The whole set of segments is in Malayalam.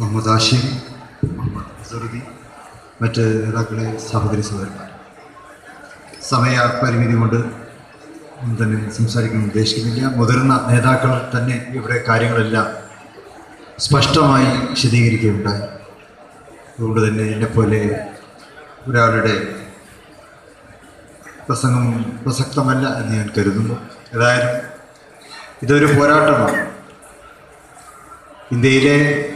മുഹമ്മദ് ആഷിം മുഹമ്മദ് അസറുദ്ദീൻ മറ്റ് നേതാക്കളെ സഹോദരി സഹോദരന്മാർ. സമയ പരിമിതി കൊണ്ട് തന്നെ സംസാരിക്കാൻ ഉദ്ദേശിക്കുന്നില്ല. മുതിർന്ന നേതാക്കൾ തന്നെ ഇവിടെ കാര്യങ്ങളെല്ലാം സ്പഷ്ടമായി വിശദീകരിക്കുകയുണ്ടായി. അതുകൊണ്ട് തന്നെ എന്നെപ്പോലെ ഒരാളുടെ പ്രസംഗം പ്രസക്തമല്ല എന്ന് ഞാൻ കരുതുന്നു. ഏതായാലും ഇതൊരു പോരാട്ടമാണ്. ഇന്ത്യയിലെ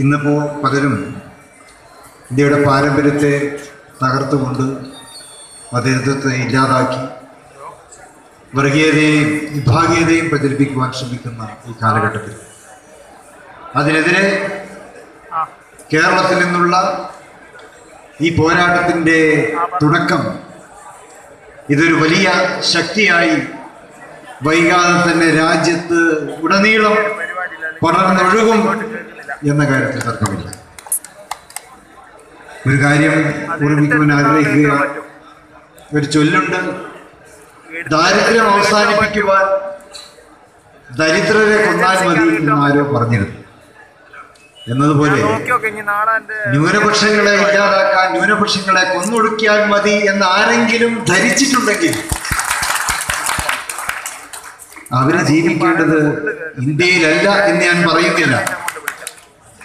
ഇന്നിപ്പോൾ പലരും ഇന്ത്യയുടെ പാരമ്പര്യത്തെ തകർത്തുകൊണ്ട് മതേതത്വത്തെ ഇല്ലാതാക്കി വർഗീയതയെയും വിഭാഗീയതയും പ്രചരിപ്പിക്കുവാൻ ശ്രമിക്കുന്ന ഈ കാലഘട്ടത്തിൽ. അതിനെതിരെ കേരളത്തിൽ നിന്നുള്ള ഈ പോരാട്ടത്തിന്റെ തുടക്കം ഇതൊരു വലിയ ശക്തിയായി വൈകാതെ തന്നെ രാജ്യത്ത് ഉടനീളം പടർന്നൊഴുകും. എന്ന കാര്യത്തിൽ തർക്കമില്ല. ഒരു കാര്യം ഓർമ്മിക്കുവാൻ ആഗ്രഹിക്കുക. ഒരു ചൊല്ലുണ്ട്. ദാരിദ്ര്യം അവസാനിപ്പിക്കുവാൻ ദരിദ്രരെ കൊന്നാൽ മതി എന്ന് ആരോ പറഞ്ഞിരുന്നു. എന്നതുപോലെ ന്യൂനപക്ഷങ്ങളെ ഇല്ലാതാക്കാൻ ന്യൂനപക്ഷങ്ങളെ കൊന്നൊടുക്കിയാൽ മതി എന്ന് ആരെങ്കിലും ധരിച്ചിട്ടുണ്ടെങ്കിൽ അവർ ജീവിക്കേണ്ടത് ഇന്ത്യയിലല്ല എന്ന് ഞാൻ പറയുന്നില്ല.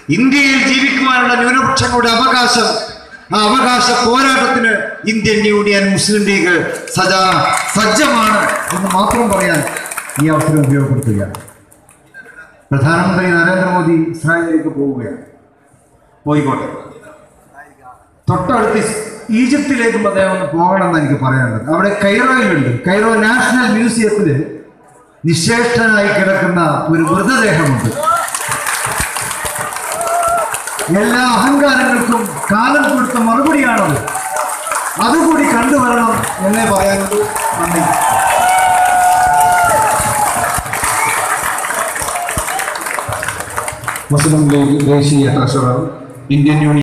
ഇന്ത്യയിൽ ജീവിക്കുവാനുള്ള ന്യൂനപക്ഷങ്ങളുടെ അവകാശം ആ അവകാശ പോരാട്ടത്തിന് ഇന്ത്യൻ യൂണിയൻ മുസ്ലിം ലീഗ് സജാ സജ്ജമാണ് എന്ന് മാത്രം പറയാൻ ഈ അവസരം ഉപയോഗപ്പെടുത്തുകയാണ്. പ്രധാനമന്ത്രി നരേന്ദ്രമോദി ഇസ്രായേലിലേക്ക് പോവുകയാണ്. പോയിക്കോട്ടെ. തൊട്ടടുത്ത് ഈജിപ്തിലേക്കും അദ്ദേഹം ഒന്ന് പോകണമെന്ന് എനിക്ക് പറയാനുള്ളത് അവിടെ കൈറോയിലുണ്ട്. കൈറോ നാഷണൽ മ്യൂസിയത്തിൽ നിശേഷനായി കിടക്കുന്ന ഒരു മൃതദേഹമുണ്ട്. എല്ലാ അഹങ്കാരങ്ങൾക്കും കാലം കൊടുത്ത മറുപടിയാണത്. അതുകൂടി കണ്ടുവരണം എന്നേ പറയാനുള്ളൂ. നന്ദി. മുസ്ലിം ലീഗ് ദേശീയ ട്രഷറർ ഇന്ത്യൻ യൂണിയൻ